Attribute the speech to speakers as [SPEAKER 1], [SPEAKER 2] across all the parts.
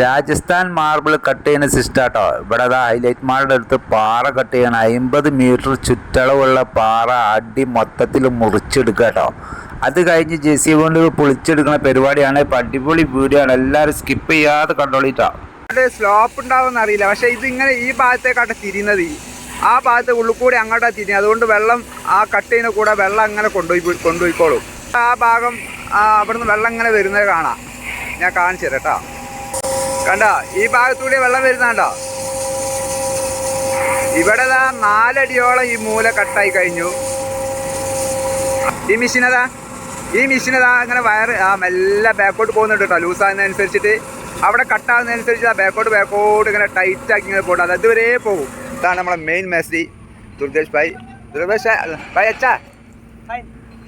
[SPEAKER 1] Rajasthan marble cut ചെയ്യുന്ന system കേട്ടോ ഇവിടെ അത് ഹൈലൈറ്റ് മാളുടെ അടുത്ത് പാറ കട്ട് ചെയ്യണം. അമ്പത് മീറ്റർ ചുറ്റളവുള്ള പാറ അടി മൊത്തത്തിൽ മുറിച്ചെടുക്കുക കേട്ടോ അത് കഴിഞ്ഞ് ജെ സി കൊണ്ട് പൊളിച്ചെടുക്കുന്ന പരിപാടിയാണ്. ഇപ്പം അടിപൊളി വീഡിയോ ആണ്. എല്ലാവരും സ്കിപ്പ് ചെയ്യാതെ കണ്ടോളിട്ടോ.
[SPEAKER 2] സ്ലോപ്പ് ഉണ്ടാവുമെന്ന് അറിയില്ല. പക്ഷേ ഇതിങ്ങനെ ഈ ഭാഗത്തേക്കാട്ടെ തിരിയുന്നത്. ആ ഭാഗത്ത് ഉള്ളിൽ കൂടി അങ്ങോട്ടാ തിരിഞ്ഞത് അതുകൊണ്ട് വെള്ളം ആ കട്ടയിന് കൂടെ വെള്ളം അങ്ങനെ കൊണ്ടുപോയി പോയി- കൊണ്ടുപോയിക്കോളും. ആ ഭാഗം അവിടുന്ന് വെള്ളം ഇങ്ങനെ വരുന്നത് കാണാം. ഞാൻ കാണിച്ചു തരാം കേട്ടോ. കണ്ട ഈ ഭാഗത്തൂടെ വെള്ളം വരുന്നുണ്ടോ ഇവിടെ ദാ നാലടിയോളം ഈ മൂല കട്ടായി കഴിഞ്ഞു ഈ മെഷീനതാ ഈ മെഷീനതാ അങ്ങനെ വയറ് ആ മെല്ലെ ബാക്കോട്ട് പോകുന്നുണ്ട് കേട്ടോ ലൂസാകുന്നതനുസരിച്ചിട്ട് അവിടെ കട്ടാകുന്നതനുസരിച്ച് ആ ബാക്കോട്ട് ബാക്കോട്ട് ഇങ്ങനെ ടൈറ്റ് ആക്കി ഇങ്ങനെ പോകും അത് അതുവരെ പോകും ഇതാണ് നമ്മളെ മെയിൻ മേസ്ത്രി ദുർഗേഷ് ഭായ് ദുർഗേഷ് ഭായ് അച്ഛാ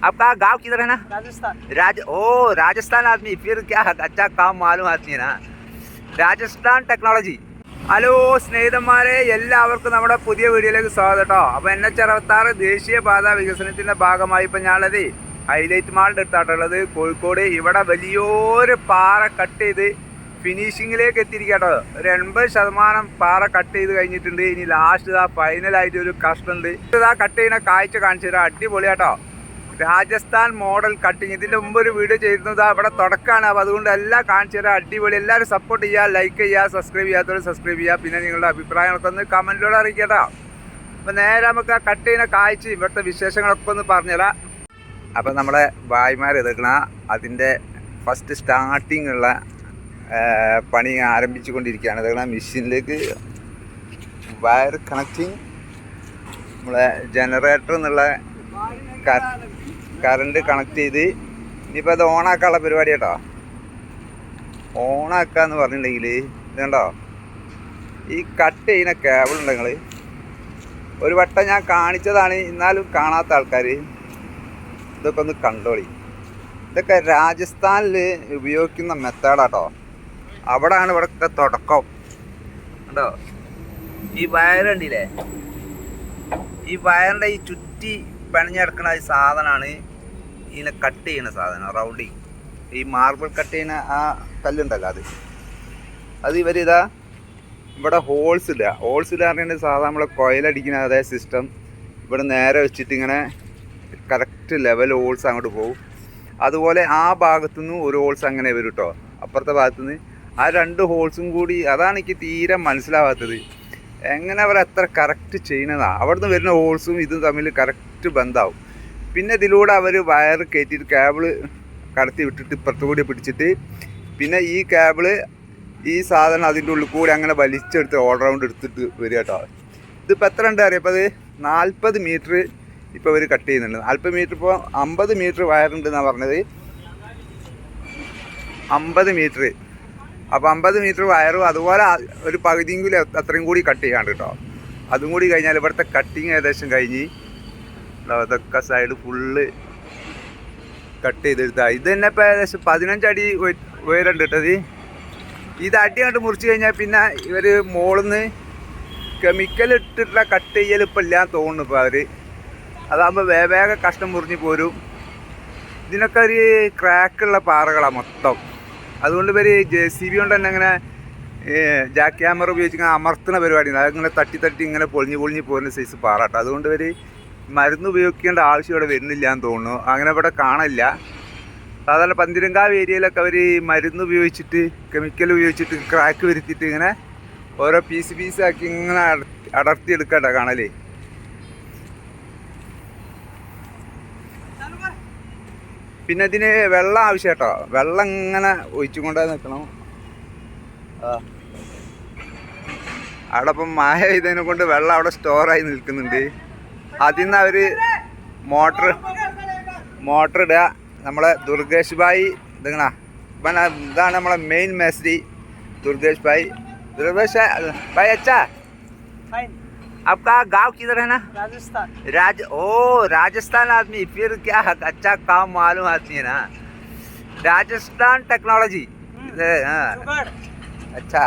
[SPEAKER 2] आपका गांव किधर है ना
[SPEAKER 3] राजस्थान
[SPEAKER 2] राज ओ राजस्थान आदमी फिर क्या अच्छा काम मालूम आदमी है ना രാജസ്ഥാൻ ടെക്നോളജി. ഹലോ സ്നേഹിതന്മാരെ എല്ലാവർക്കും നമ്മുടെ പുതിയ വീഡിയോയിലേക്ക് സ്വാഗതം കേട്ടോ അപ്പോൾ എൻ എച്ച് അറുപത്താറ് ദേശീയപാത വികസനത്തിന്റെ ഭാഗമായി ഇപ്പോൾ ഞാനുള്ളത് ഹൈലൈറ്റ് മാളിന്റെ അടുത്താട്ടുള്ളത് കോഴിക്കോട് ഇവിടെ വലിയൊരു പാറ കട്ട് ചെയ്ത് ഫിനിഷിങ്ങിലേക്ക് എത്തിയിരിക്കട്ടോ ഒരു എൺപത് ശതമാനം പാറ കട്ട് ചെയ്ത് കഴിഞ്ഞിട്ടുണ്ട്. ഇനി ലാസ്റ്റ് ഇതാ ഫൈനലായിട്ട് ഒരു കഷ്ടമുണ്ട് ഇതാ കട്ട് ചെയ്യുന്ന കാഴ്ച കാണിച്ചു തരാം. അടിപൊളിയാട്ടോ. രാജസ്ഥാൻ മോഡൽ കട്ടിങ് ഇതിന്റെ മുമ്പ് ഒരു വീഡിയോ ചെയ്തിരുന്നത് അവിടെ തുടക്കമാണ് അപ്പോൾ അതുകൊണ്ട് എല്ലാം കാണിച്ചു തരാം അടിപൊളി. എല്ലാവരും സപ്പോർട്ട് ചെയ്യുക ലൈക്ക് ചെയ്യുക സബ്സ്ക്രൈബ് ചെയ്യാത്തവർ സബ്സ്ക്രൈബ് ചെയ്യുക. പിന്നെ നിങ്ങളുടെ അഭിപ്രായങ്ങളൊക്കെ ഒന്ന് കമന്റിലൂടെ അറിയിക്കട്ടോ. അപ്പോൾ നേരെ നമുക്ക് ആ കട്ട് ചെയ്യുന്ന കാഴ്ച ഇവിടുത്തെ വിശേഷങ്ങളൊക്കെ ഒന്ന് പറഞ്ഞുതരാം. അപ്പോൾ നമ്മളെ ഭായിമാർ എതിർക്കണ അതിന്റെ ഫസ്റ്റ് സ്റ്റാർട്ടിങ് ഉള്ള പണി ആരംഭിച്ചു കൊണ്ടിരിക്കുകയാണ് ഇതെല്ലാം മെഷീനിലേക്ക് വയർ കണക്റ്റിങ് നമ്മളെ ജനറേറ്റർ എന്നുള്ള കറണ്ട് കണക്ട് ചെയ്ത് ഇനിയിപ്പോൾ അത് ഓണാക്കാനുള്ള പരിപാടി കേട്ടോ. ഓണാക്കാന്ന് പറഞ്ഞിട്ടുണ്ടെങ്കിൽ ഇതുണ്ടോ ഈ കട്ട് ചെയ്യുന്ന കേബിൾ ഉണ്ട് നിങ്ങൾ ഒരു വട്ടം ഞാൻ കാണിച്ചതാണ് എന്നാലും കാണാത്ത ആൾക്കാർ ഇതൊക്കെ ഒന്ന് കണ്ടോളി. ഇതൊക്കെ രാജസ്ഥാനിൽ ഉപയോഗിക്കുന്ന മെത്തേഡാട്ടോ അവിടെയാണ് ഇവിടെയൊക്കെ തുടക്കം. കണ്ടോ? ഈ വയറുണ്ടില്ലേ ഈ വയറിന്റെ ഈ ചുറ്റി പണിഞ്ഞെടുക്കുന്ന ഈ സാധനമാണ് ഇതിനെ കട്ട് ചെയ്യുന്ന സാധനം റൗണ്ടിങ് ഈ മാർബിൾ കട്ട് ചെയ്യുന്ന ആ കല്ലുണ്ടല്ലോ അത്. അത് ഇവരിതാ ഇവിടെ ഹോൾസ് ഇല്ല ഹോൾസ് ഇല്ല പറഞ്ഞാൽ സാധാരണ നമ്മളെ കൊയലടിക്കുന്ന അതേ സിസ്റ്റം ഇവിടെ നേരെ വെച്ചിട്ട് ഇങ്ങനെ കറക്റ്റ് ലെവൽ ഹോൾസ് അങ്ങോട്ട് പോകും അതുപോലെ ആ ഭാഗത്തുനിന്ന് ഒരു ഹോൾസ് അങ്ങനെ വരും കേട്ടോ അപ്പുറത്തെ ഭാഗത്തുനിന്ന് ആ രണ്ട് ഹോൾസും കൂടി അതാണ് എനിക്ക് തീരെ മനസ്സിലാവാത്തത്. എങ്ങനെ അവർ അത്ര കറക്റ്റ് ചെയ്യുന്നതാണ് അവിടുന്ന് വരുന്ന ഹോൾസും ഇതും തമ്മിൽ കറക്റ്റ് ബന്ധാവും. പിന്നെ ഇതിലൂടെ അവർ വയർ കയറ്റിയിട്ട് കേബിൾ കടത്തി വിട്ടിട്ട് ഇപ്പുറത്ത് കൂടി പിടിച്ചിട്ട് പിന്നെ ഈ കേബിൾ ഈ സാധനം അതിന്റെ ഉള്ളിൽ കൂടി അങ്ങനെ വലിച്ചെടുത്ത് ഓൾ റൗണ്ട് എടുത്തിട്ട് വരിക കേട്ടോ. ഇതിപ്പോൾ എത്ര ഉണ്ട് അറിയാം? അപ്പോൾ അത് നാൽപ്പത് മീറ്റർ ഇപ്പോൾ ഇവർ കട്ട് ചെയ്യുന്നുണ്ട്. നാൽപ്പത് മീറ്റർ ഇപ്പോൾ അമ്പത് മീറ്റർ വയറുണ്ടെന്നാണ് പറഞ്ഞത്. അമ്പത് മീറ്റർ അപ്പോൾ അമ്പത് മീറ്റർ വയറും അതുപോലെ ഒരു പകുതിയെങ്കിലും അത്രയും കൂടി കട്ട് ചെയ്യാണ്ട് കേട്ടോ. അതും കൂടി കഴിഞ്ഞാൽ ഇവിടുത്തെ കട്ടിങ് ഏകദേശം കഴിഞ്ഞ് ദാ ഇതൊക്കെ സൈഡ് ഫുള്ള് കട്ട് ചെയ്തെടുത്ത ഇത് തന്നെ ഇപ്പോൾ ഏകദേശം പതിനഞ്ചടി ഉയ- ഉയരണ്ട് കേട്ടത് ഇത്. അടി കണ്ട് മുറിച്ച് കഴിഞ്ഞാൽ പിന്നെ ഇവർ മോളിന്ന് കെമിക്കൽ ഇട്ടിട്ടുള്ള കട്ട് ചെയ്യൽ ഇപ്പം ഇല്ലാന്ന് തോന്നുന്നു ഇപ്പോൾ അവർ അതാകുമ്പോൾ വേഗം കഷ്ടം മുറിഞ്ഞ് പോരും. ഇതിനൊക്കെ ഒരു ക്രാക്കുള്ള പാറകളാണ് മൊത്തം. അതുകൊണ്ട് ഇവർ ജെ സി ബി കൊണ്ട് തന്നെ അങ്ങനെ ജാക്ക് ക്യാമറ ഉപയോഗിച്ച് ഇങ്ങനെ അമർത്തുന്ന പരിപാടി അതിങ്ങനെ തട്ടി തട്ടി ഇങ്ങനെ പൊളിഞ്ഞ് പൊളിഞ്ഞ് പോകുന്ന സൈസ് പാറാട്ടോ അതുകൊണ്ട് ഇവർ മരുന്ന് ഉപയോഗിക്കേണ്ട ആവശ്യം ഇവിടെ വരുന്നില്ല എന്ന് തോന്നുന്നു. അങ്ങനെ ഇവിടെ കാണില്ല. സാധാരണ പന്തിരങ്കാവ് ഏരിയയിലൊക്കെ അവർ മരുന്ന് ഉപയോഗിച്ചിട്ട് കെമിക്കൽ ഉപയോഗിച്ചിട്ട് ക്രാക്ക് വരുത്തിയിട്ട് ഇങ്ങനെ ഓരോ പീസ് പീസാക്കി ഇങ്ങനെ അടർത്തി എടുക്കട്ടെ കാണലേ. പിന്നെ ഇതിന് വെള്ളം ആവശ്യം കേട്ടോ വെള്ളം ഇങ്ങനെ ഒഴിച്ചു ഒഴിച്ചുകൊണ്ടേ നിൽക്കണം. അവിടെ ഇപ്പം മായ ചെയ്തതിനെ കൊണ്ട് വെള്ളം അവിടെ സ്റ്റോറായി നിൽക്കുന്നുണ്ട്. അതിൽ നിന്ന് അവർ മോട്ടർ മോട്ടർ ഇടുക നമ്മളെ ദുർഗേഷ് ഭായി ഇതെങ്ങനാ ഇവനാ ഇതാണ് നമ്മളെ മെയിൻ മേസ്ത്രി ദുർഗേഷ് ഭായി ദുർഗേഷ് ഭായി അച്ഛാ
[SPEAKER 3] फाइन
[SPEAKER 2] आपका गांव किधर है ना
[SPEAKER 3] राजस्थान
[SPEAKER 2] राज ओ राजस्थान आदमी फिर क्या अच्छा काम मालूम आदमी है ना राजस्थान टेक्नोलॉजी हाँ
[SPEAKER 3] जुगाड़
[SPEAKER 2] अच्छा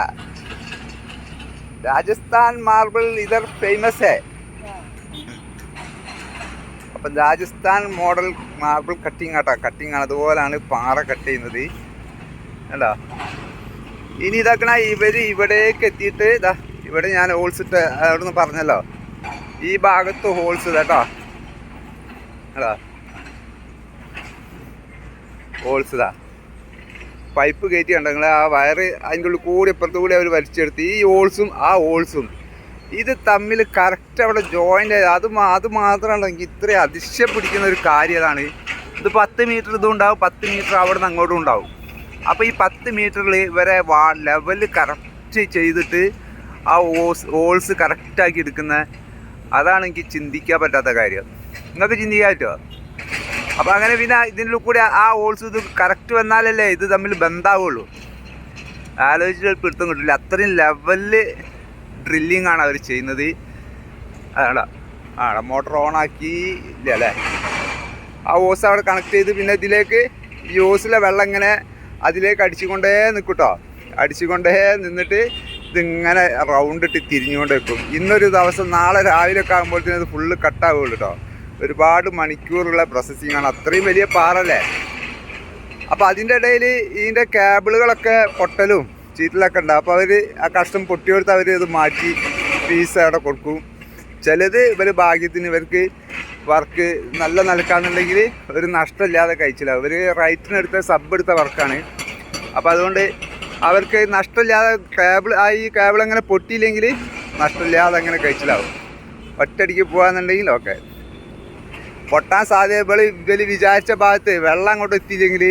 [SPEAKER 2] राजस्थान मार्बल इधर फेमस है അപ്പം രാജസ്ഥാൻ മോഡൽ മാർബിൾ കട്ടിങ് ആട്ടോ. കട്ടിങ് ആണ്. അതുപോലാണ് പാറ കട്ട് ചെയ്യുന്നത്. കണ്ടോ? ഇനി ഇതാക്കണ ഇവർ ഇവിടേക്ക് എത്തിയിട്ട് ഇതാ ഇവിടെ ഞാൻ ഹോൾസ് ഇട്ട് അവിടെ നിന്ന് പറഞ്ഞല്ലോ. ഈ ഭാഗത്ത് ഹോൾസ് കേട്ടോ അല്ലോ ഹോൾസ് ഇതാ. പൈപ്പ് കയറ്റി കണ്ടെങ്കിൽ ആ വയറ് അതിന്റെ ഉള്ളിൽ കൂടി ഇപ്പുറത്തുകൂടി അവർ വലിച്ചെടുത്ത് ഈ ഹോൾസും ആ ഹോൾസും ഇത് തമ്മിൽ കറക്റ്റ് അവിടെ ജോയിന്റ് അത് അത് മാത്രമാണ് എനിക്ക് ഇത്രയും അതിശയം പിടിക്കുന്ന ഒരു കാര്യം അതാണ് ഇത് പത്ത് മീറ്റർ ഇതും ഉണ്ടാവും പത്ത് മീറ്റർ അവിടെ നിന്ന് അങ്ങോട്ടും ഉണ്ടാവും. അപ്പോൾ ഈ പത്ത് മീറ്ററിൽ ഇവരെ വാ ലെവൽ കറക്റ്റ് ചെയ്തിട്ട് ആ ഓസ് ഓൾസ് കറക്റ്റാക്കി എടുക്കുന്ന അതാണ് എനിക്ക് ചിന്തിക്കാൻ പറ്റാത്ത കാര്യം. നിങ്ങൾക്ക് ചിന്തിക്കാൻ പറ്റുമോ അപ്പോൾ അങ്ങനെ പിന്നെ ഇതിന്റെ കൂടി ആ ഓൾസ് ഇത് കറക്റ്റ് വന്നാലല്ലേ ഇത് തമ്മിൽ ബന്ധാവുള്ളൂ. ആലോചിച്ചിട്ട് പിടുത്തം കിട്ടില്ല അത്രയും ലെവലിൽ ഡ്രില്ലിംഗ് ആണ് അവർ ചെയ്യുന്നത്. അതാണ് ആടാ മോട്ടർ ഓൺ ആക്കി ഇല്ല അല്ലേ? ആ ഓസ് അവിടെ കണക്ട് ചെയ്ത് പിന്നെ ഇതിലേക്ക് ഈ ഓസിലെ വെള്ളം ഇങ്ങനെ അതിലേക്ക് അടിച്ചുകൊണ്ടേ നിൽക്കൂട്ടോ അടിച്ചുകൊണ്ടേ നിന്നിട്ട് ഇതിങ്ങനെ റൗണ്ട് ഇട്ട് തിരിഞ്ഞുകൊണ്ട് വെക്കും ഇന്നൊരു ദിവസം നാളെ രാവിലെ ഒക്കെ ആകുമ്പോഴത്തേനും ഇത് ഫുള്ള് കട്ടാവുള്ളൂ കേട്ടോ ഒരുപാട് മണിക്കൂറുള്ള പ്രോസസ്സിംഗ് ആണ്. അത്രയും വലിയ പാറല്ലേ അപ്പോൾ അതിന്റെ ഇടയിൽ ഇതിന്റെ കേബിളുകളൊക്കെ പൊട്ടലും ചീറ്റിലൊക്കെ ഉണ്ട്. അപ്പോൾ അവർ ആ കഷ്ടം പൊട്ടിയെടുത്ത് അവർ ഇത് മാറ്റി ഫീസ് അവിടെ കൊടുക്കും. ചിലത് ഇവർ ഭാഗ്യത്തിന് ഇവർക്ക് വർക്ക് നല്ല നിലക്കാന്നുണ്ടെങ്കിൽ ഒരു നഷ്ടമില്ലാതെ കഴിച്ചില്ല. ഇവർ റൈറ്റിനെടുത്ത സബ് എടുത്ത വർക്കാണ് അപ്പോൾ അതുകൊണ്ട് അവർക്ക് നഷ്ടമില്ലാതെ കേബിൾ ആ ഈ കേബിൾ അങ്ങനെ പൊട്ടിയില്ലെങ്കിൽ നഷ്ടമില്ലാതെ അങ്ങനെ കഴിച്ചിലാവും. ഒറ്റടിക്ക് പോകാന്നുണ്ടെങ്കിൽ ഓക്കെ പൊട്ടാൻ സാധ്യത ഇവർ വിചാരിച്ച ഭാഗത്ത് വെള്ളം അങ്ങോട്ട് എത്തിയില്ലെങ്കിൽ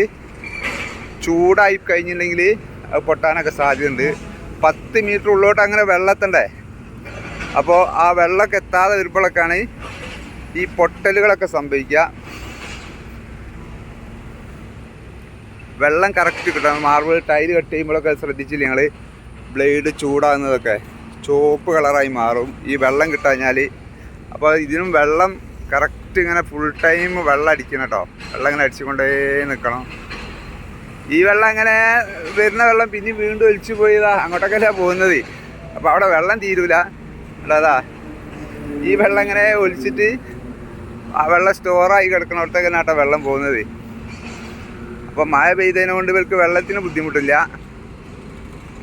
[SPEAKER 2] ചൂടായി കഴിഞ്ഞിട്ടുണ്ടെങ്കിൽ അത് പൊട്ടാനൊക്കെ സാധ്യതയുണ്ട്. പത്ത് മീറ്റർ ഉള്ളോട്ട് അങ്ങനെ വെള്ളത്തണ്ടേ? അപ്പോൾ ആ വെള്ളമൊക്കെ എത്താതെ വരുമ്പോഴൊക്കെയാണ് ഈ പൊട്ടലുകളൊക്കെ സംഭവിക്കുക. വെള്ളം കറക്റ്റ് കിട്ടണം. മാർബിൾ ടൈൽ കട്ട് ചെയ്യുമ്പോഴൊക്കെ ശ്രദ്ധിച്ചില്ല ഞങ്ങൾ ബ്ലേഡ് ചൂടാകുന്നതൊക്കെ ചുവപ്പ് കളറായി മാറും. ഈ വെള്ളം കിട്ടാഞ്ഞാൽ അപ്പോൾ ഇതിനും വെള്ളം കറക്റ്റ് ഇങ്ങനെ ഫുൾ ടൈം വെള്ളം അടിക്കണം കേട്ടോ വെള്ളം ഇങ്ങനെ അടിച്ചുകൊണ്ടേ നിൽക്കണം ഈ വെള്ളം അങ്ങനെ വരുന്ന വെള്ളം പിന്നെ വീണ്ടും ഒലിച്ചു പോയതാ. അങ്ങോട്ടൊക്കെയല്ല പോകുന്നത്. അപ്പോൾ അവിടെ വെള്ളം തീരൂല. അല്ലാതാ ഈ വെള്ളം ഇങ്ങനെ ഒലിച്ചിട്ട് ആ വെള്ളം സ്റ്റോറായി കിടക്കണോടത്തൊക്കെ നാട്ടാ വെള്ളം പോകുന്നത്. അപ്പോൾ മഴ പെയ്തതിനെ കൊണ്ട് ഇവർക്ക് വെള്ളത്തിന് ബുദ്ധിമുട്ടില്ല.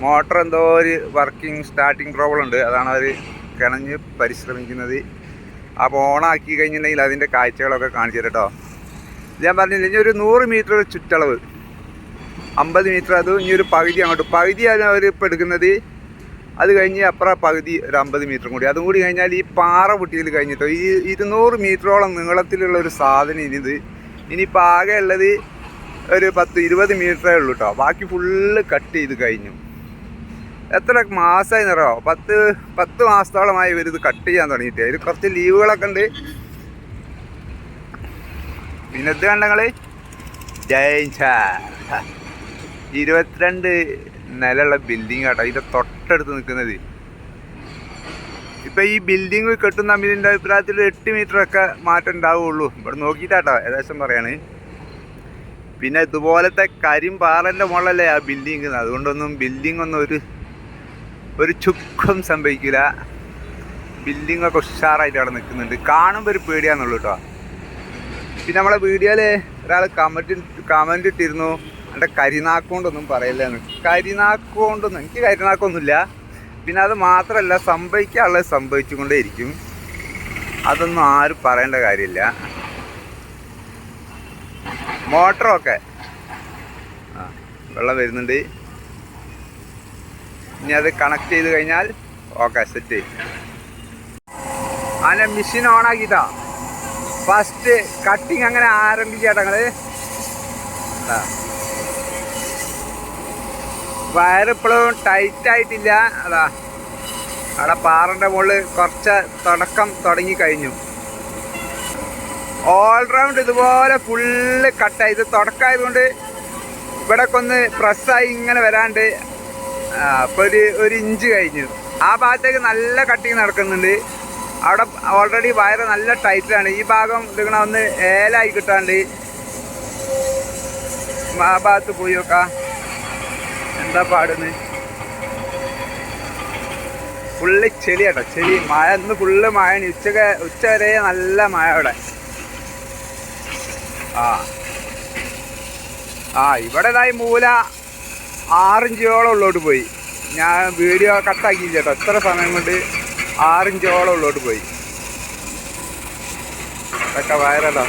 [SPEAKER 2] മോട്ടർ എന്തോ ഒരു വർക്കിംഗ് സ്റ്റാർട്ടിങ് പ്രോബ്ലം ഉണ്ട്. അതാണ് അവർ കിണഞ്ഞ് പരിശ്രമിക്കുന്നത്. അപ്പോൾ ഓണാക്കി കഴിഞ്ഞിട്ടുണ്ടെങ്കിൽ അതിന്റെ കാഴ്ചകളൊക്കെ കാണിച്ചു തരട്ടോ ഞാൻ പറഞ്ഞില്ല ഇനി ഒരു നൂറ് മീറ്റർ ചുറ്റളവ്. അമ്പത് മീറ്റർ. അത് ഇനി ഒരു പകുതി അങ്ങോട്ട്. പകുതിയാണ് അവർ ഇപ്പോൾ എടുക്കുന്നത്. അത് കഴിഞ്ഞ് അപ്പുറം പകുതി ഒരു അമ്പത് മീറ്ററും കൂടി. അതും കൂടി കഴിഞ്ഞാൽ ഈ പാറ പൊട്ടിയിൽ കഴിഞ്ഞിട്ടോ. ഈ ഇരുന്നൂറ് മീറ്ററോളം നീളത്തിലുള്ള ഒരു സാധനം ഇനിത് ഇനിയിപ്പോൾ ആകെ ഉള്ളത് ഒരു പത്ത് ഇരുപത് മീറ്ററേ ഉള്ളൂ കേട്ടോ ബാക്കി ഫുള്ള് കട്ട് ചെയ്ത് കഴിഞ്ഞു. എത്ര മാസമായി നിറയോ പത്ത് പത്ത് മാസത്തോളമായി ഇവരിത് കട്ട് ചെയ്യാൻ തുടങ്ങിയിട്ട്. അതിൽ കുറച്ച് ലീവുകളൊക്കെ ഉണ്ട്. പിന്നെ ഇത് കണ്ടങ്ങൾ ഇരുപത്തിരണ്ട് നിലയുള്ള ബിൽഡിംഗ് ആട്ടോ. ഇതിന്റെ തൊട്ടടുത്ത് നിൽക്കുന്നത്. ഇപ്പൊ ഈ ബിൽഡിംഗ് കെട്ടുന്ന തമ്മിൽ അഭിപ്രായത്തിൽ എട്ട് മീറ്റർ ഒക്കെ മാറ്റം ഉണ്ടാവുള്ളൂ. ഇവിടെ നോക്കിയിട്ടാട്ടോ ഏകദേശം പറയാണ്. പിന്നെ ഇതുപോലത്തെ കരിമ്പാറന്റെ മുകളിലല്ലേ ആ ബിൽഡിങ് അതുകൊണ്ടൊന്നും ബിൽഡിംഗ് ഒന്നും ഒരു ഒരു ചുക്കും സംഭവിക്കില്ല. ബിൽഡിംഗ് ഒക്കെ ഉഷാറായിട്ട് അവിടെ നിൽക്കുന്നുണ്ട്. കാണുമ്പോൾ ഒരു പേടിയാന്നുള്ളൂ കേട്ടോ. പിന്നെ നമ്മളെ വീഡിയോയിൽ ഒരാൾ കമന്റ് കമന്റ് ഇട്ടിരുന്നു. എന്റെ കരിനാക്കോണ്ടൊന്നും പറയില്ലെന്ന് കരിനാക്കോണ്ടൊന്നും എനിക്ക് കരിനാക്കൊന്നുമില്ല. പിന്നെ അത് മാത്രമല്ല സംഭവിക്കാനുള്ളത് സംഭവിച്ചുകൊണ്ടേ ഇരിക്കും അതൊന്നും ആരും പറയേണ്ട കാര്യമില്ല. മോട്ടറൊക്കെ. ആ വെള്ളം വരുന്നുണ്ട്. ഇനി അത് കണക്ട് ചെയ്ത് കഴിഞ്ഞാൽ ഓക്കെ സെറ്റ് അങ്ങനെ മെഷീൻ ഓൺ ആക്കിട്ടാ ഫസ്റ്റ് കട്ടിങ് അങ്ങനെ ആരംഭിക്കാട്ടങ്ങൾ ഇതാ. വയറിപ്പോഴും ടൈറ്റ് ആയിട്ടില്ല. അതാ അവിടെ പാറന്റെ മുകളിൽ കുറച്ച് തുടക്കം തുടങ്ങി കഴിഞ്ഞു. ഓൾറൗണ്ട് ഇതുപോലെ ഫുള്ള് കട്ടായി ഇത് തുടക്കമായതുകൊണ്ട് ഇവിടെ ഒന്ന് പ്രസ്സായി ഇങ്ങനെ വരാണ്ട് അപ്പോൾ ഒരു ഒരു ഇഞ്ച് കഴിഞ്ഞു. ആ ഭാഗത്തേക്ക് നല്ല കട്ടിങ് നടക്കുന്നുണ്ട്. അവിടെ ഓൾറെഡി വയറ് നല്ല ടൈറ്റിലാണ് ഈ ഭാഗം ഇതിങ്ങനെ ഒന്ന് ഏലായി കിട്ടാണ്ട്. ആ ഭാഗത്ത് പോയി നോക്കാം. എന്താ പാടുന്ന്? ഫുള്ള് ചെളി കേട്ടോ ചെളി. മഴ ഇന്ന് ഫുള്ള് മഴയാണ്. ഉച്ചയ്ക്ക് ഉച്ച വരെ നല്ല മഴ അവിടെ. ആ. ആ ഇവിടെ ഇതായി മൂല ആറിഞ്ചോളം ഉള്ളോട്ട് പോയി. ഞാൻ വീഡിയോ കട്ടാക്കി ചേട്ടോ എത്ര സമയം കൊണ്ട് ആറിഞ്ചോളം ഉള്ളോട്ട് പോയി. ഇതൊക്കെ വയറല്ലോ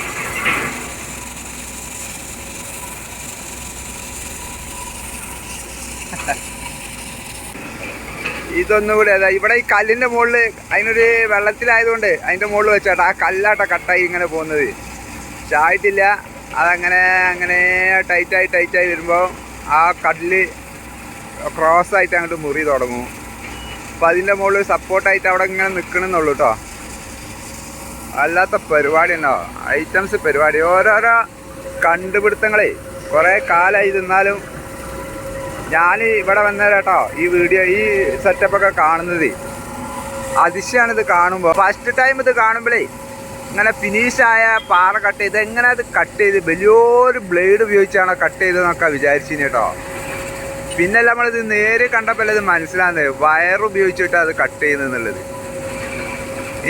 [SPEAKER 2] ഇതൊന്നും കൂടി അതാ. ഇവിടെ ഈ കല്ലിന്റെ മുകളിൽ അതിനൊരു വെള്ളത്തിലായതുകൊണ്ട് അതിന്റെ മുകളിൽ വെച്ചാട്ടാ. ആ കല്ലാട്ട കട്ടായി ഇങ്ങനെ പോകുന്നത്. ചായിട്ടില്ല അതങ്ങനെ അങ്ങനെ ടൈറ്റായി ടൈറ്റായി വരുമ്പോൾ ആ കല്ല് ക്രോസ് ആയിട്ട് അങ്ങോട്ട് മുറി തുടങ്ങും. അപ്പം അതിന്റെ മുകളിൽ സപ്പോർട്ടായിട്ട് അവിടെ ഇങ്ങനെ നിൽക്കണമെന്നുള്ളൂ കേട്ടോ അല്ലാത്ത പരിപാടി ഉണ്ടോ ഐറ്റംസ് പരിപാടി. ഓരോരോ കണ്ടുപിടുത്തങ്ങളെ. കുറേ കാലമായി ഇരുന്നാലും ഞാൻ ഇവിടെ വന്ന കേട്ടോ ഈ വീഡിയോ ഈ സെറ്റപ്പ് ഒക്കെ കാണുന്നത്. അതിശയാണ് ഇത് കാണുമ്പോൾ ഫസ്റ്റ് ടൈം ഇത് കാണുമ്പോഴേ ഇങ്ങനെ ഫിനിഷായ പാറ കട്ട് ചെയ്ത് എങ്ങനെ അത് കട്ട് ചെയ്ത് വലിയൊരു ബ്ലേഡ് ഉപയോഗിച്ചാണോ കട്ട് ചെയ്തതെന്നൊക്കെ വിചാരിച്ചിന് കേട്ടോ. പിന്നെ നമ്മളിത് നേരെ കണ്ടപ്പോൾ ഇത് മനസ്സിലാകുന്നത് വയർ ഉപയോഗിച്ചിട്ട് അത് കട്ട് ചെയ്യുന്നുള്ളത്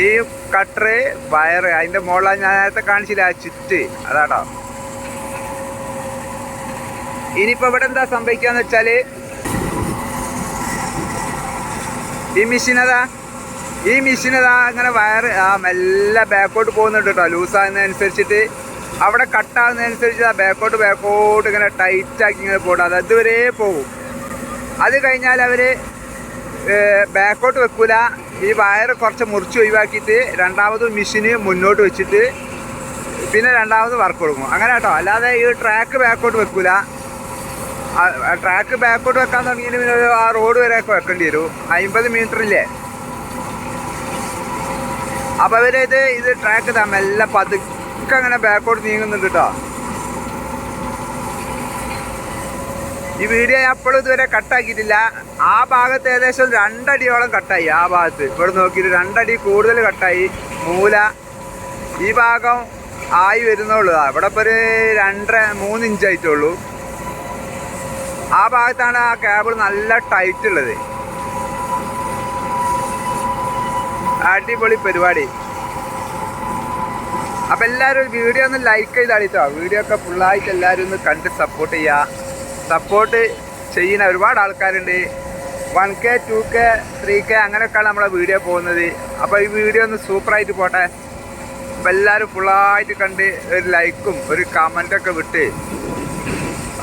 [SPEAKER 2] ഈ കട്ടറ് വയറ് അതിന്റെ മുകളിലാണ് ഞാൻ നേരത്തെ കാണിച്ചില്ല ആ ചുറ്റ്? അതാട്ടോ. ഇനിയിപ്പോ ഇവിടെ എന്താ സംഭവിക്കാന്ന് വെച്ചാൽ ഈ മെഷീൻ അതാ ഈ മെഷീൻ അതാ അങ്ങനെ വയറ് ആ മെല്ലെ ബാക്കോട്ട് പോകുന്നുണ്ട് കേട്ടോ ലൂസാകുന്നതനുസരിച്ചിട്ട് അവിടെ കട്ടാകുന്നതനുസരിച്ച് ആ ബാക്കോട്ട് ബാക്കോട്ട് ഇങ്ങനെ ടൈറ്റ് ആക്കി ഇങ്ങനെ പോകണം അത് അതുവരെ പോകും. അത് കഴിഞ്ഞാൽ അവർ ബാക്കോട്ട് വെക്കൂല. ഈ വയർ കുറച്ച് മുറിച്ച് ഒഴിവാക്കിയിട്ട് രണ്ടാമത് മെഷീന് മുന്നോട്ട് വെച്ചിട്ട് പിന്നെ രണ്ടാമത് വർക്ക് കൊടുക്കും. അങ്ങനെ കേട്ടോ. അല്ലാതെ ഈ ട്രാക്ക് ബാക്കോട്ട് വെക്കൂല. ട്രാക്ക് ബാക്കോട്ട് വെക്കാൻ തുടങ്ങിയതിന് പിന്നെ ആ റോഡ് വരെയൊക്കെ വെക്കേണ്ടി വരും. അമ്പത് മീറ്ററില്ലേ അപ്പൊ അവരത് ഇത് ട്രാക്ക് എല്ലാം പതുക്കെ അങ്ങനെ ബാക്കോട്ട് നീങ്ങുന്നുണ്ട് കേട്ടോ ഈ വീഡിയോ അപ്പോഴും ഇതുവരെ കട്ടാക്കിയിട്ടില്ല ആ ഭാഗത്ത് ഏകദേശം രണ്ടടിയോളം കട്ടായി ആ ഭാഗത്ത്. ഇവിടെ നോക്കിയിട്ട് രണ്ടടി കൂടുതൽ കട്ടായി മൂല ഈ ഭാഗം ആയി വരുന്നുള്ളൂ. ഇവിടെ ഇപ്പോൾ ഒരു രണ്ടര മൂന്ന് ഇഞ്ച് ആയിട്ടുള്ളൂ. ആ ഭാഗത്താണ് ആ കേബിൾ നല്ല ടൈറ്റ് ഉള്ളത്. അടിപൊളി പരിപാടി. അപ്പൊ എല്ലാവരും വീഡിയോ ഒന്ന് ലൈക്ക് ചെയ്താളിട്ടോ വീഡിയോ ഒക്കെ ഫുള്ളായിട്ട് എല്ലാവരും ഒന്ന് കണ്ട് സപ്പോർട്ട് ചെയ്യുക. സപ്പോർട്ട് ചെയ്യുന്ന ഒരുപാട് ആൾക്കാരുണ്ട്. One K two K three K അങ്ങനെയൊക്കെയാണ് നമ്മളെ വീഡിയോ പോകുന്നത്. അപ്പോൾ ഈ വീഡിയോ ഒന്ന് സൂപ്പറായിട്ട് പോട്ടെ. അപ്പോൾ എല്ലാവരും ഫുള്ളായിട്ട് കണ്ട് ഒരു ലൈക്കും ഒരു കമന്റൊക്കെ വിട്ട്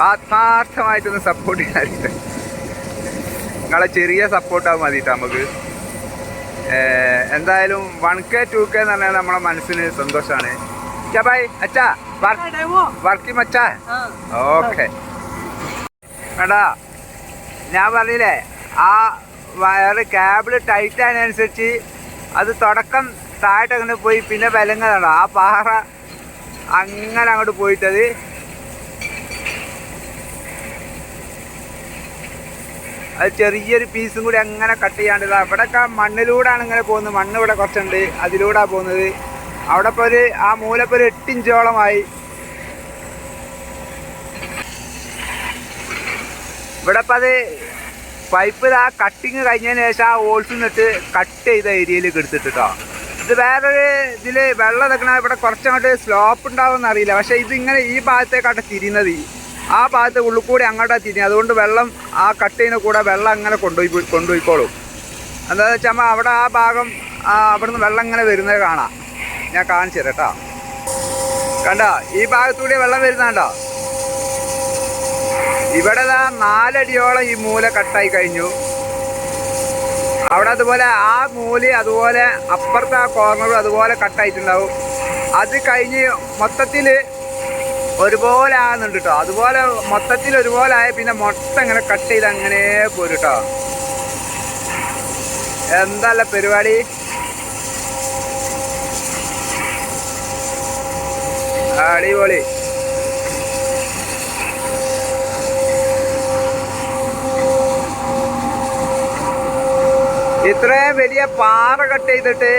[SPEAKER 2] ആത്മാർത്ഥമായിട്ടൊന്ന് സപ്പോർട്ട് ചെയ്യാറുണ്ട് നിങ്ങളെ ചെറിയ സപ്പോർട്ടാവും മതിയിട്ട് നമുക്ക്. എന്തായാലും വൺ കെ ടു കെ എന്ന് പറഞ്ഞാൽ നമ്മളെ മനസ്സിന് സന്തോഷമാണ് ചബായ് അച്ഛാ വർക്കി മച്ചാ ഓക്കെ എടാ ഞാൻ പറഞ്ഞില്ലേ ആ വയറ് കേബിൾ ടൈറ്റ് ആയതിനനുസരിച്ച് അത് തുടക്കം താഴോട്ട് അങ്ങനെ പോയി പിന്നെ വിലങ്ങതാണോ ആ പാറ അങ്ങനെ അങ്ങോട്ട് പോയിട്ടത് അത് ചെറിയൊരു പീസും കൂടി അങ്ങനെ കട്ട് ചെയ്യാണ്ട് ഇവിടെയൊക്കെ മണ്ണിലൂടെയാണ് ഇങ്ങനെ പോകുന്നത്. മണ്ണ് ഇവിടെ കുറച്ചുണ്ട് അതിലൂടെ പോകുന്നത്. അവിടെ ഇപ്പോൾ ഒരു ആ മൂലപ്പോൾ ഒരു എട്ട് ഇഞ്ചോളമായി ഇവിടെ ഇപ്പം അത് പൈപ്പ് ആ കട്ടിങ് കഴിഞ്ഞതിന് ശേഷം ആ ഹോൾസ് നിന്നിട്ട് കട്ട് ചെയ്ത ഏരിയയിലേക്ക് എടുത്തിട്ട് കേട്ടോ ഇത് വേറൊരു ഇതിൽ വെള്ളം നിൽക്കണ ഇവിടെ കുറച്ചങ്ങോട്ട് സ്ലോപ്പ് ഉണ്ടാവുമെന്ന് അറിയില്ല. പക്ഷേ ഇതിങ്ങനെ ഈ ഭാഗത്തേക്കാട്ട് തിരിയുന്നത്. ആ ഭാഗത്ത് ഉള്ളിൽ കൂടി അങ്ങോട്ടാണ് തിരിഞ്ഞ്. അതുകൊണ്ട് വെള്ളം ആ കട്ട് ചെയ്യുന്ന കൂടെ വെള്ളം അങ്ങനെ കൊണ്ടുപോയി പോയി- കൊണ്ടുപോയിക്കോളും. എന്താണെന്ന് വെച്ചാൽ അവിടെ ആ ഭാഗം അവിടെ അവിടുന്ന് വെള്ളം ഇങ്ങനെ വരുന്നത് കാണാം. ഞാൻ കാണിച്ചു തരാം കേട്ടോ. കണ്ടോ ഈ ഭാഗത്തുകൂടി വെള്ളം വരുന്നുണ്ടോ? ഇവിടെ ദാ നാലടിയോളം ഈ മൂല കട്ടായി കഴിഞ്ഞു. അവിടെ അതുപോലെ ആ മൂല അതുപോലെ അപ്പുറത്തെ ആ കോർണറും അതുപോലെ കട്ടായിട്ടുണ്ടാവും. അത് കഴിഞ്ഞ് മൊത്തത്തിൽ ഒരുപോലെ ആകുന്നുണ്ട് കേട്ടോ അതുപോലെ മൊത്തത്തിൽ ഒരുപോലെ ആയ പിന്നെ മൊട്ട ഇങ്ങനെ കട്ട് ചെയ്ത് അങ്ങനെ പോരും കേട്ടോ എന്തല്ല പരിപാടി? അടിപൊളി. ഇത്രയും വലിയ പാറ കട്ട് ചെയ്തിട്ട്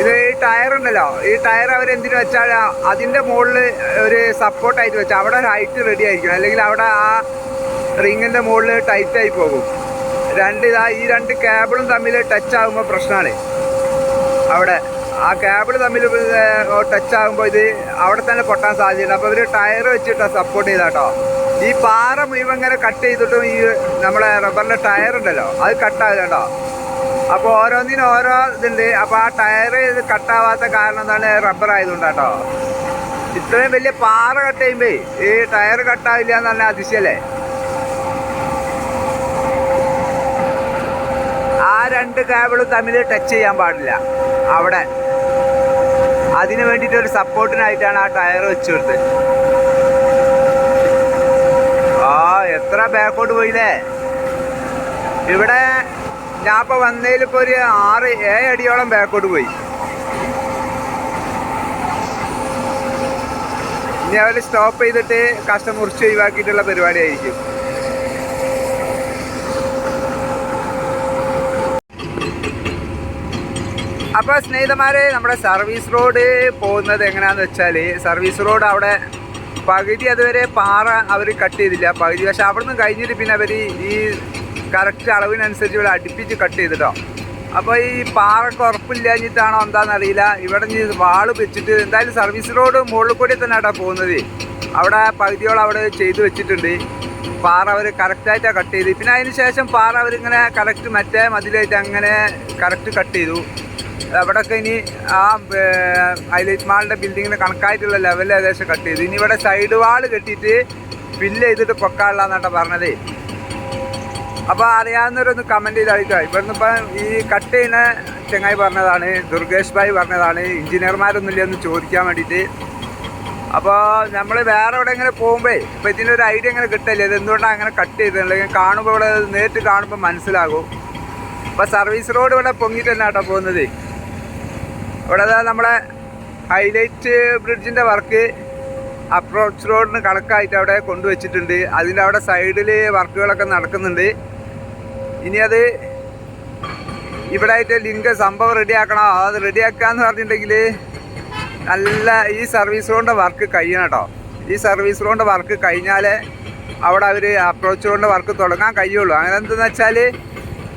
[SPEAKER 2] ഇത് ഈ ടയർ ഉണ്ടല്ലോ. ഈ ടയർ അവർ അവരെന്തിനു വെച്ചാൽ അതിന്റെ മുകളിൽ ഒരു സപ്പോർട്ടായിട്ട് വെച്ചാൽ അവിടെ ഹൈറ്റ് റെഡി ആയിരിക്കും അല്ലെങ്കിൽ അവിടെ ആ റിങ്ങിന്റെ മുകളിൽ ടൈറ്റ് ആയി പോകും. രണ്ട് ഇതാ ഈ രണ്ട് കേബിളും തമ്മിൽ ടച്ച് ആകുമ്പോൾ പ്രശ്നമാണ് അവിടെ ആ കേബിൾ തമ്മിൽ ടച്ച് ആകുമ്പോൾ ഇത് അവിടെ തന്നെ പൊട്ടാൻ സാധ്യതയുണ്ട്. അപ്പോൾ ഇവർ ടയർ വെച്ചിട്ടാണ് സപ്പോർട്ട് ചെയ്താട്ടോ. ഈ പാറ മുഴുവൻ ഇങ്ങനെ കട്ട് ചെയ്തിട്ടും ഈ നമ്മളെ റബ്ബറിന്റെ ടയർ ഉണ്ടല്ലോ അത് കട്ടാവില്ല കേട്ടോ. അപ്പോൾ ഓരോന്നിനും ഓരോ ഇതുണ്ട്. അപ്പോൾ ആ ടയർ കട്ടാവാത്ത കാരണം എന്താണ്? റബ്ബർ ആയതുകൊണ്ട് കേട്ടോ ഇത്രയും വലിയ പാറ കട്ട് ചെയ്യുമ്പേ ഈ ടയർ കട്ടാവില്ല എന്ന് പറഞ്ഞാൽ അതിശയല്ലേ? ആ രണ്ട് കേബിളും തമ്മിൽ ടച്ച് ചെയ്യാൻ പാടില്ല. അവിടെ. അതിനു വേണ്ടിട്ട് ഒരു സപ്പോർട്ടിനായിട്ടാണ് ആ ടയർ വെച്ചു കൊടുത്തത്. ആ എത്ര ബാക്കോട്ട് പോയില്ലേ? ഇവിടെ ഞാൻ ഇപ്പോൾ വന്നതിൽ ഇപ്പോൾ ഒരു ആറ് ഏഴ് അടിയോളം ബാക്കോട്ട് പോയി. ഇനി അവർ സ്റ്റോപ്പ് ചെയ്തിട്ട് കഷ്ടം മുറിച്ച് ഒഴിവാക്കിയിട്ടുള്ള പരിപാടിയായിരിക്കും. അപ്പോൾ സ്നേഹിതന്മാരെ നമ്മുടെ സർവീസ് റോഡ് പോകുന്നത് എങ്ങനെയാന്ന് വെച്ചാൽ സർവീസ് റോഡ് അവിടെ പകുതി അതുവരെ പാറ അവർ കട്ട് ചെയ്തില്ല. പകുതി പക്ഷെ അവിടെ നിന്ന് കഴിഞ്ഞിട്ട് പിന്നെ അവർ ഈ കറക്റ്റ് അളവിനനുസരിച്ച് ഇവിടെ അടുപ്പിച്ച് കട്ട് ചെയ്തിട്ടോ. അപ്പോൾ ഈ പാറക്ക് ഉറപ്പില്ലാഞ്ഞിട്ടാണോ എന്താണെന്നറിയില്ല ഇവിടെ ഇനി വാൾ വെച്ചിട്ട് എന്തായാലും സർവീസ് റോഡ് മുകളിൽ കൂടി തന്നെ കേട്ടോ പോകുന്നത്. അവിടെ പകുതിയോളം അവിടെ ചെയ്ത് വെച്ചിട്ടുണ്ട്. പാറ അവർ കറക്റ്റായിട്ടാണ് കട്ട് ചെയ്ത്. പിന്നെ അതിന് ശേഷം പാറ അവരിങ്ങനെ കറക്റ്റ് മറ്റേ മതിലായിട്ട് അങ്ങനെ കറക്റ്റ് കട്ട് ചെയ്തു. അവിടെയൊക്കെ ഇനി ആ ഹൈലൈറ്റ് മാളിന്റെ ബിൽഡിങ്ങിന് കണക്കായിട്ടുള്ള ലെവലിൽ ഏകദേശം കട്ട് ചെയ്തു. ഇനി ഇവിടെ സൈഡ് വാൾ കെട്ടിയിട്ട് ഫില്ല് ചെയ്തിട്ട് പൊക്കാനുള്ള എന്നാട്ടോ പറഞ്ഞത്. അപ്പോൾ അറിയാവുന്നവരൊന്ന് കമന്റ് ചെയ്ത് അറിയിക്കുക. ഇവിടുന്ന് ഇപ്പം ഈ കട്ട് ചെയ്യുന്ന ചെങ്ങായി പറഞ്ഞതാണ് ദുർഗേഷ് ഭായി പറഞ്ഞതാണ് എഞ്ചിനീയർമാരൊന്നുമില്ല എന്ന് ചോദിക്കാൻ വേണ്ടിയിട്ട്. അപ്പോൾ നമ്മൾ വേറെ എവിടെ ഇങ്ങനെ പോകുമ്പോഴേ ഇപ്പോൾ ഒരു ഐഡിയ ഇങ്ങനെ കിട്ടില്ല? ഇത് എന്തുകൊണ്ടാണ് അങ്ങനെ കട്ട് ചെയ്തിട്ടുള്ളത് കാണുമ്പോൾ ഇവിടെ നേരിട്ട് കാണുമ്പോൾ മനസ്സിലാകും. അപ്പോൾ സർവീസ് റോഡ് ഇവിടെ പൊങ്ങിയിട്ട് തന്നെ കേട്ടോ പോകുന്നത്. ഇവിടെ നമ്മളെ ഹൈലൈറ്റ് ബ്രിഡ്ജിന്റെ വർക്ക് അപ്രോച്ച് റോഡിന് കണക്കായിട്ട് അവിടെ കൊണ്ടുവച്ചിട്ടുണ്ട്. അതിന്റെ അവിടെ സൈഡിൽ വർക്കുകളൊക്കെ നടക്കുന്നുണ്ട്. ഇനി അത് ഇവിടെ ആയിട്ട് ലിങ്ക് സംഭവം റെഡിയാക്കണോ. അത് റെഡിയാക്കാന്ന് പറഞ്ഞിട്ടുണ്ടെങ്കിൽ നല്ല ഈ സർവീസ് റോഡിന്റെ വർക്ക് കഴിയണം കേട്ടോ. ഈ സർവീസ് റോഡിന്റെ വർക്ക് കഴിഞ്ഞാലേ അവിടെ അവർ അപ്രോച്ച് റോഡിന്റെ വർക്ക് തുടങ്ങാൻ കഴിയുള്ളൂ. അങ്ങനെ എന്തെന്ന് വെച്ചാൽ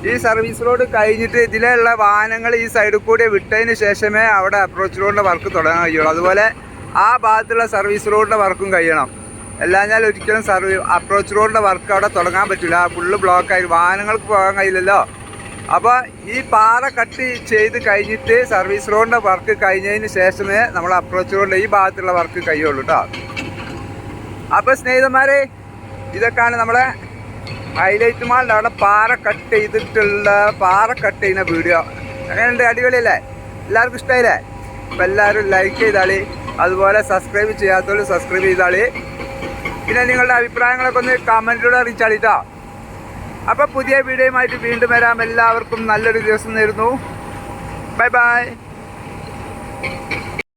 [SPEAKER 2] ഈ സർവീസ് റോഡ് കഴിഞ്ഞിട്ട് ഇതിലുള്ള വാഹനങ്ങൾ ഈ സൈഡിൽ കൂടി വിട്ടതിന് ശേഷമേ അവിടെ അപ്രോച്ച് റോഡിന്റെ വർക്ക് തുടങ്ങാൻ കഴിയുള്ളൂ. അതുപോലെ ആ ഭാഗത്തുള്ള സർവീസ് റോഡിന്റെ വർക്കും കഴിയണം. അല്ലാഞ്ഞാൽ ഒരിക്കലും സർവീ അപ്രോച്ച് റോഡിന്റെ വർക്ക് അവിടെ തുടങ്ങാൻ പറ്റില്ല ഫുള്ള് ബ്ലോക്കായി വാഹനങ്ങൾക്ക് പോകാൻ കഴിയില്ലല്ലോ. അപ്പോൾ ഈ പാറ കട്ട് ചെയ്ത് കഴിഞ്ഞിട്ട് സർവീസ് റോഡിന്റെ വർക്ക് കഴിഞ്ഞതിന് ശേഷമേ നമ്മൾ അപ്രോച്ച് റോഡിന്റെ ഈ ഭാഗത്തുള്ള വർക്ക് കഴിയുള്ളൂ കേട്ടോ അപ്പോൾ സ്നേഹിതന്മാരെ ഇതൊക്കെയാണ് നമ്മളെ ഹൈലൈറ്റ് മാളിന്റെ അവിടെ പാറ കട്ട് ചെയ്തിട്ടുള്ള പാറ കട്ട് ചെയ്യുന്ന വീഡിയോ അങ്ങനെയുണ്ട് അടിപൊളിയല്ലേ? എല്ലാവർക്കും ഇഷ്ടമായില്ലേ അപ്പോൾ എല്ലാവരും ലൈക്ക് ചെയ്താളി. അതുപോലെ സബ്സ്ക്രൈബ് ചെയ്യാത്തവർ സബ്സ്ക്രൈബ് ചെയ്താളി. പിന്നെ നിങ്ങളുടെ അഭിപ്രായങ്ങളൊക്കെ ഒന്ന് കമന്റിലൂടെ അറിയിച്ചാൽ കേട്ടോ അപ്പോൾ പുതിയ വീഡിയോയുമായിട്ട് വീണ്ടും വരാം. എല്ലാവർക്കും നല്ലൊരു ദിവസം നേരുന്നു. Bye bye.